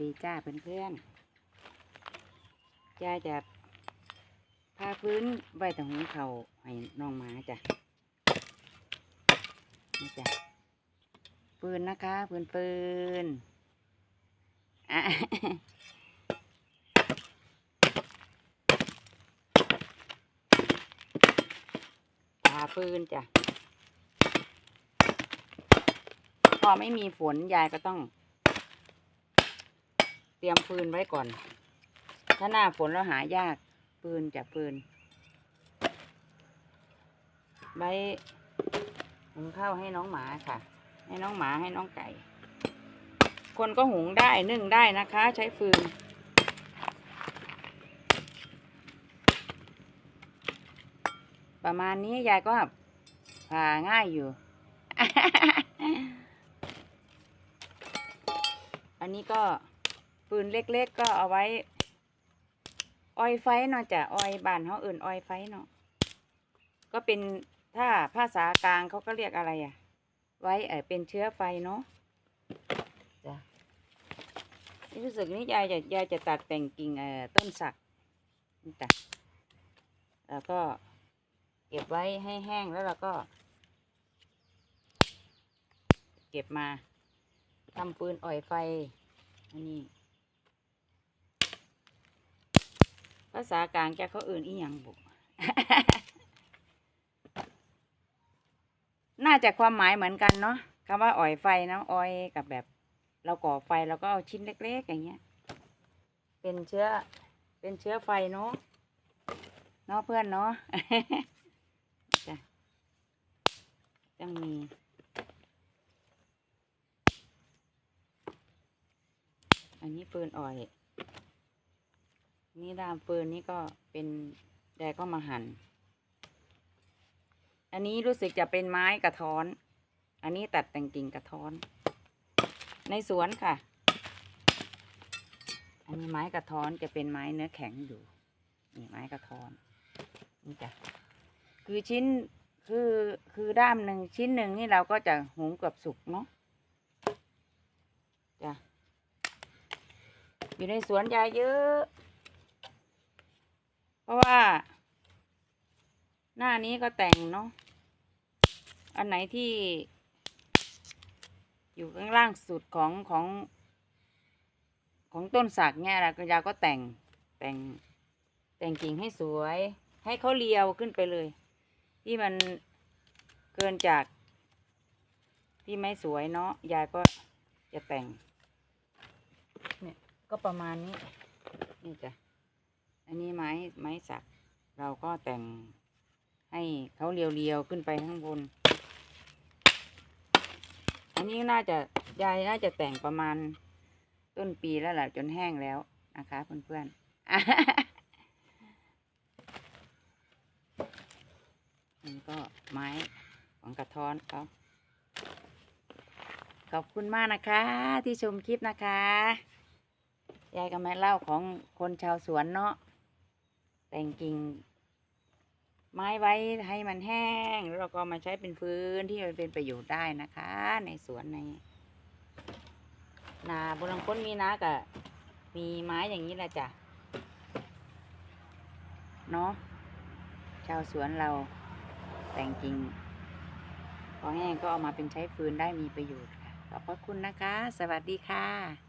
ดีจ้าเพื่อนๆยายจะพาพื้นไว้ตรงหุงเขาให้น้องหมาจ้ะนี่จ้ะปืนนะคะปืนปืนอะพาปืนจ้ะพอไม่มีฝนยายก็ต้อง เตรียมปืนไว้ก่อน ถ้าหน้าฝนแล้วหายากปืนจากปืน ไว้หุงข้าวให้น้องหมาค่ะ ให้น้องหมาให้น้องไก่ คนก็หุงได้นึ่งได้นะคะ ใช้ฟืนประมาณนี้ยายก็ผ่าง่ายอยู่ อันนี้ก็ ปืนเล็กๆก็เอาไว้ ออยไฟเนาะจ้ะออยบานเขาเอื่นออยไฟเนาะก็เป็นถ้าภาษากลางเขาก็เรียกอะไรอะไว้เออเป็นเชื้อไฟเนาะจ้ะนี่รู้สึกนี่ยายจะยายจะตัดแต่งกิ่งเอ่อต้นสักนี่จ้ะแล้วก็เก็บไว้ให้แห้งแล้วเราก็ เก็บมาทำปืนอ่อยไฟอันนี้ ภาษากลางแกเขาอื่นอีหยังบุน่าจะความหมายเหมือนกันเนาะคำว่าอ่อยไฟนะอ่อยกับแบบ เราก่อไฟเราก็เอาชิ้นเล็ก ๆ อย่างเงี้ย เป็นเชื้อ เป็นเชื้อไฟเนาะเนาะเพื่อนเนาะจ้ะต้องมีอันนี้ปืนอ่อย นี่ดามปืนนี่ก็เป็นแดก็มาหัน่น อันนี้รู้สึกจะเป็นไม้กระท้อน อันนี้ตัดแต่งกิ่งกระท้อน ในสวนค่ะ อันนี้ไม้กระท้อนจะเป็นไม้เนื้อแข็งอยู่ นี่ไม้กระท้อน นี่จ้ะ คือชิ้นคือคือด้ามหนึ่งชิ้นหนึ่งนี่เราก็จะหุงเกือบสุกเนาะจ้ะอยู่ในสวนยายเยอะ ราะว่า หน้านี้ก็แต่งเนาะ อันไหนที่ อยู่ข้างล่างสุดของของ ของต้นสักเนี่ยเราก็ยาก็แต่งแต่งแต่งกิ่งให้สวย ให้เขาเลียวขึ้นไปเลย ที่มันเกินจาก ที่ไม่สวยเนาะยายก็จะแต่ง เนี่ยก็ประมาณนี้ นี่จ้ะ อันนี้ไม้ไม้สัก เราก็แต่งให้เขาเรียวๆขึ้นไปข้างบน อันนี้น่าจะยายน่าจะแต่งประมาณต้นปีแล้วแหละจนแห้งแล้วนะคะเพื่อนๆอันนี้ก็ไม้ของกระท้อนเขาขอบคุณมากนะคะ ที่ชมคลิปนะคะ ยายก็มาเล่าของคนชาวสวนเนาะ แต่งกิ่งไม้ไว้ให้มันแห้ง แล้วเราก็มาใช้เป็นพื้นที่มันเป็นประโยชน์ได้นะคะ ในสวนในนาบนหลังค้นมีนากับมีไม้อย่างนี้แหละจ้ะเนาะชาวสวนเราแต่งกิ่งพอแห้งก็เอามาเป็นใช้ฟืนได้มีประโยชน์ค่ะขอบพระคุณนะคะ สวัสดีค่ะ